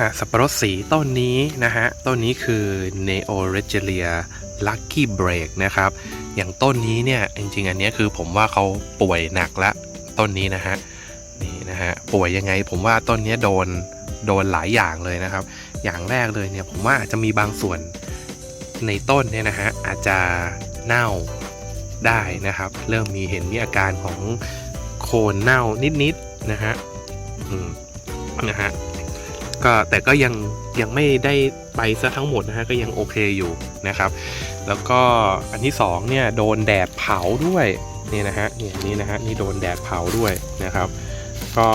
อะสับปะรดสีต้นนี้นะฮะ ต้นนี้คือ Neo r e g i l i a Lucky Break นะครับ อย่างต้นนี้เนี่ย จริงๆ อันนี้คือผมว่าเขาป่วยหนักละ ต้นนี้นะฮะ นี่นะฮะ ป่วยยังไง ผมว่าต้นนี้โดน โดนหลายอย่างเลยนะครับ อย่างแรกเลยเนี่ย ผมว่าอาจจะมีบางส่วนในต้นเนี่ยนะฮะ อาจจะเน่าได้นะครับ เริ่มมีเห็นมีอาการของโคนเน่านิดๆนะฮะ อืม นะฮะ ก็แต่ก็ยังยังไม่ได้ไปซะทั้งหมดนะฮะก็ยังโอเคอยู่นะครับ แล้วก็อันที่สองเนี่ยโดนแดดเผาด้วยนี่นะฮะนี่นี่นะฮะนี่โดนแดดเผาด้วยนะครับ ก็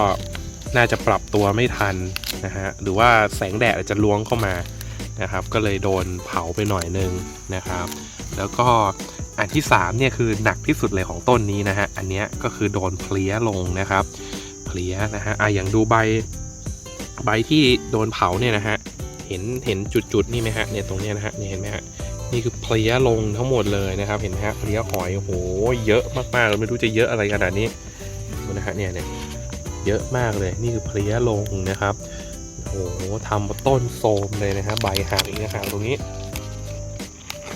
น่าจะปรับตัวไม่ทันนะฮะหรือว่าแสงแดดอาจจะล้วงเข้ามานะครับ ก็เลยโดนเผาไปหน่อยนึงนะครับ แล้วก็อันที่สามเนี่ยคือหนักที่สุดเลยของต้นนี้นะฮะอันนี้ก็คือโดนเพลี้ยลงนะครับเพลี้ยนะฮะอะอย่างดูใบ ใบที่โดนเผาเนี่ยนะฮะเห็นเห็นจุดๆนี่ไหมฮะเนี่ยตรงเนี้ยนะฮะนี่เห็นไหมฮะนี่คือเพลี้ยลงทั้งหมดเลยนะครับ เห็นไหมฮะเพลี้ยหอยโอ้โหเยอะมากๆเลยไม่รู้จะเยอะอะไรขนาดนี้ดูนะฮะเนี่ยเนี่ยเยอะมากเลยนี่คือเพลี้ยลงนะครับโอ้โหทำต้นโทมเลยนะฮะใบหักอีกนะฮะตรงนี้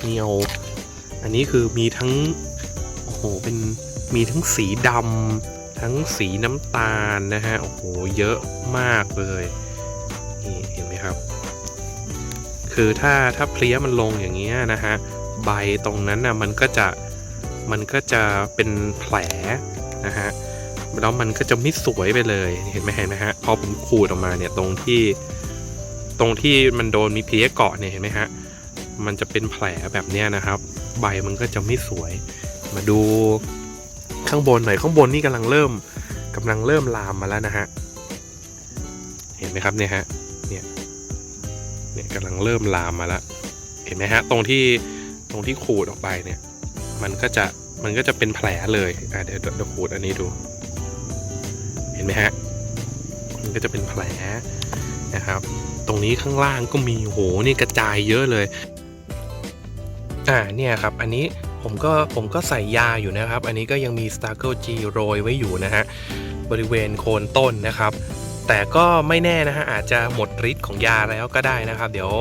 เนียวอันนี้คือมีทั้งโอ้โหเป็นมีทั้งสีดำ ทั้งสีน้ำตาลนะฮะ โอ้โห เยอะมากเลย นี่เห็นไหมครับ คือถ้าถ้าเพลี้ยมันลงอย่างเงี้ยนะฮะ ใบตรงนั้นนะมันก็จะมันก็จะเป็นแผลนะฮะ แล้วมันก็จะไม่สวยไปเลย เห็นไหมเห็นไหมฮะ พอผมขูดออกมาเนี่ยตรงที่ตรงที่มันโดนมีเพลี้ยเกาะเนี่ยเห็นไหมฮะ มันจะเป็นแผลแบบเนี้ยนะครับ ใบมันก็จะไม่สวย มาดู ข้างบนหน่อยข้างบนนี่กำลังเริ่มกำลังเริ่มลามมาแล้วนะฮะเห็นไหมครับเนี่ยฮะเนี่ยเนี่ยกำลังเริ่มลามมาแล้วเห็นไหมฮะตรงที่ตรงที่ขูดออกไปเนี่ยมันก็จะมันก็จะเป็นแผลเลยอะเดี๋ยวเดี๋ยวขูดอันนี้ดู เห็นไหมฮะมันก็จะเป็นแผลนะครับ ตรงนี้ข้างล่างก็มีโหนี่กระจายเยอะเลยอ่าเนี่ยครับอันนี้ ผมก็ผมก็ใส่ยาอยู่นะครับ อันนี้ก็ยังมี s t a r g l e G โรยไว้อยู่นะฮะ บริเวณโคนต้นนะครับ แต่ก็ไม่แน่นะฮะ อาจจะหมดฤทธิ์ของยาแล้วก็ได้นะครับ เดี๋ยว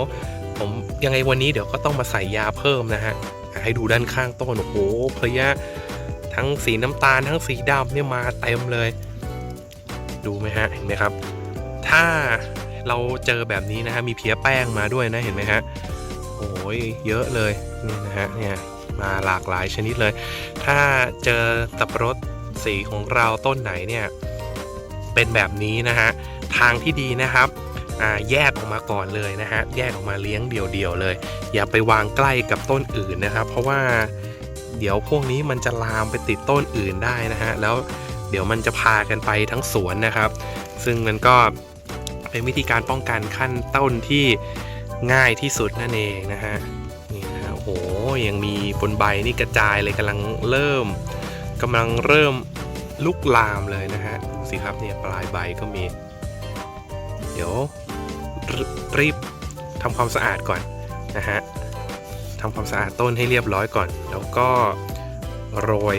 ผมยังไงวันนี้เดี๋ยวก็ต้องมาใส่ยาเพิ่มนะฮะ ให้ดูด้านข้างต้น โอ้โหเพลียทั้งสีน้ำตาลทั้งสีดำเนี่ยมาเต็มเลย ดูไหมฮะ เห็นไหมครับ ถ้าเราเจอแบบนี้นะฮะ มีเพี้ยแป้งมาด้วยนะ เห็นไหมฮะโอ้ยเยอะเลย นี่นะฮะ เนี่ย มาหลากหลายชนิดเลย ถ้าเจอตับปะรดสีของเราต้นไหนเนี่ยเป็นแบบนี้นะฮะทางที่ดีนะครับแยกออกมาก่อนเลยนะฮะแยกออกมาเลี้ยงเดี่ยวๆเลย อย่าไปวางใกล้กับต้นอื่นนะครับ เพราะว่าเดี๋ยวพวกนี้มันจะลามไปติดต้นอื่นได้นะฮะแล้วเดี๋ยวมันจะพากันไปทั้งสวนนะครับ ซึ่งมันก็เป็นวิธีการป้องกันขั้นต้นที่ง่ายที่สุดนั่นเองนะฮะ ยังมีบนใบนี่กระจายเลยกำลังเริ่มกำลังเริ่มลุกลามเลยนะฮะดูสิครับเนี่ยปลายใบก็มี เดี๋ยวรรีบทำความสะอาดก่อนนะฮะทำความสะอาดต้นให้เรียบร้อยก่อน แล้วก็โรย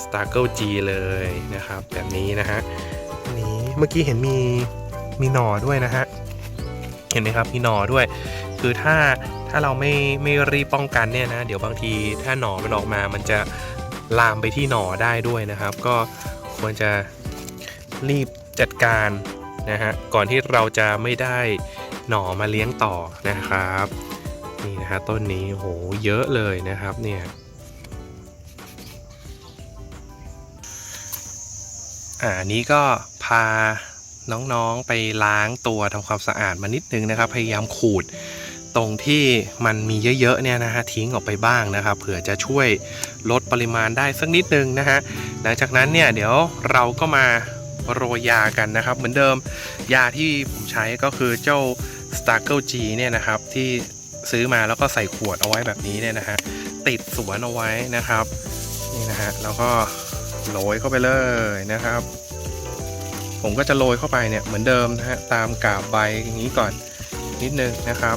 s t a r g l e G เลยนะครับ แบบนี้นะฮะนี่เมื่อกี้เห็นมีมีหน่อด้วยนะฮะ เห็นไหมครับมีหน่อด้วย คือถ้า ถ้าเราไม่ไม่รีบป้องกันเนี่ยนะ เดี๋ยวบางทีถ้าหน่อมันออกมา มันจะลามไปที่หน่อได้ด้วยนะครับ ก็ควรจะรีบจัดการนะฮะก่อนที่เราจะไม่ได้หน่อมาเลี้ยงต่อนะครับนี่นะฮะต้นนี้โหเยอะเลยนะครับเนี่ยอ่าอันนี้ก็พาน้องๆไปล้างตัวทำความสะอาดมานิดนึงนะครับ พยายามขูด ตรงที่มันมีเยอะๆเนี่ยนะฮะทิ้งออกไปบ้างนะครับเผื่อจะช่วยลดปริมาณได้สักนิดนึงนะฮะหลังจากนั้นเนี่ยเดี๋ยวเราก็มาโรยยากันนะครับเหมือนเดิมยาที่ผมใช้ก็คือเจ้า s t a r g l e G เนี่ยนะครับที่ซื้อมาแล้วก็ใส่ขวดเอาไว้แบบนี้เนี่ยนะฮะติดสวนเอาไว้นะครับนี่นะฮะแล้วก็โรยเข้าไปเลยนะครับ ผมก็จะโรยเข้าไปเนี่ยเหมือนเดิมนะฮะตามกาบใบอย่างนี้ก่อนนิดนึงนะครับ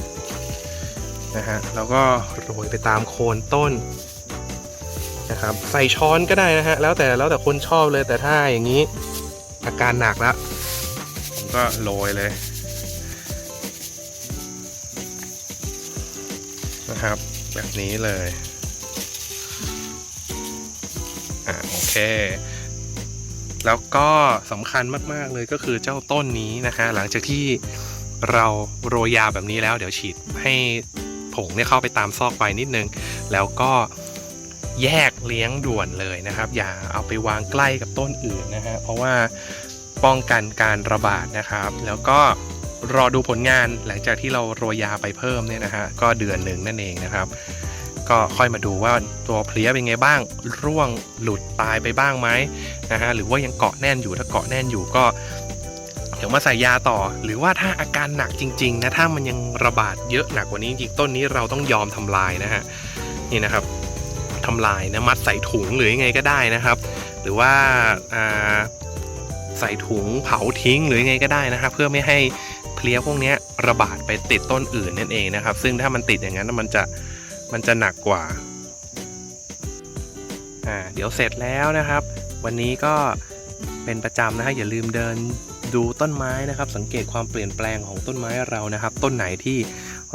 ะฮะแล้วก็โรยไปตามโคนต้นนะครับใส่ช้อนก็ได้นะฮะแล้วแต่แล้วแต่คนชอบเลยแต่ถ้าอย่างนี้อาการหนักแล้วก็โรยเลยนะครับ แบบนี้เลยอ่าโอเค แล้วก็สำคัญมาก ๆ เลยก็คือเจ้าต้นนี้นะฮะหลังจากที่เราโรยยาแบบนี้แล้วเดี๋ยวฉีดให้ งเนี่ยเข้าไปตามซอกใบนิดนึง แล้วก็แยกเลี้ยงด่วนเลยนะครับ อย่าเอาไปวางใกล้กับต้นอื่นนะฮะเพราะว่าป้องกันการระบาดนะครับ แล้วก็รอดูผลงานหลังจากที่เราโรยยาไปเพิ่มเนี่ยนะฮะก็เดือนหนึ่งนั่นเองนะครับ ก็ค่อยมาดูว่าตัวเพลี้ยเป็นไงบ้าง ร่วงหลุดตายไปบ้างไหมนะฮะหรือว่ายังเกาะแน่นอยู่ถ้าเกาะแน่นอยู่ก็ เดี๋ยวมาใส่ยาต่อ หรือว่าถ้าอาการหนักจริง ๆ นะ ถ้ามันยังระบาดเยอะหนักกว่านี้จริงต้นนี้เราต้องยอมทำลายนะฮะนี่นะครับทำลายนะมัดใส่ถุงหรือยังไงก็ได้นะครับ หรือว่าอ่าใส่ถุงเผาทิ้งหรือยังไงก็ได้นะครับ เพื่อไม่ให้เพลี้ยพวกนี้ระบาดไปติดต้นอื่นนั่นเองนะครับ ซึ่งถ้ามันติดอย่างนั้นมันจะมันจะหนักกว่าอ่าเดี๋ยวเสร็จแล้วนะครับ วันนี้ก็เป็นประจำนะฮะอย่าลืมเดิน ดูต้นไม้นะครับ สังเกตความเปลี่ยนแปลงของต้นไม้เรานะครับ ต้นไหนที่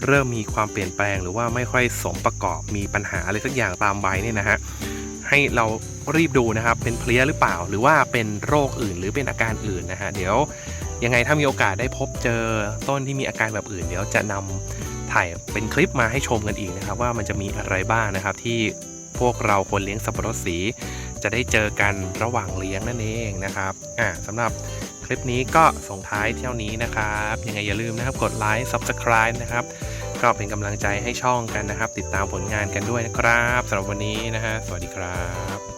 เริ่มมีความเปลี่ยนแปลง หรือว่าไม่ค่อยสมประกอบมีปัญหาอะไรสักอย่างตามใบเนี่ยนะฮะให้เรารีบดูนะครับ เป็นเพลี้ยหรือเปล่า หรือว่าเป็นโรคอื่น หรือเป็นอาการอื่นนะฮะเดี๋ยวยังไงถ้ามีโอกาสได้พบเจอต้นที่มีอาการแบบอื่น เดี๋ยวจะนำถ่ายเป็นคลิปมาให้ชมกันอีกนะครับ ว่ามันจะมีอะไรบ้างนะครับที่พวกเราคนเลี้ยงสับปะรดสี จะได้เจอกันระหว่างเลี้ยงนั่นเองนะครับอ่าสำหรับ คลิปนี้ก็ส่งท้ายเที่ยวนี้นะครับ ยังไงอย่าลืมนะครับกดไลค์ Subscribe นะครับ ก็เป็นกำลังใจให้ช่องกันนะครับ ติดตามผลงานกันด้วยนะครับสำหรับวันนี้นะฮะสวัสดีครับ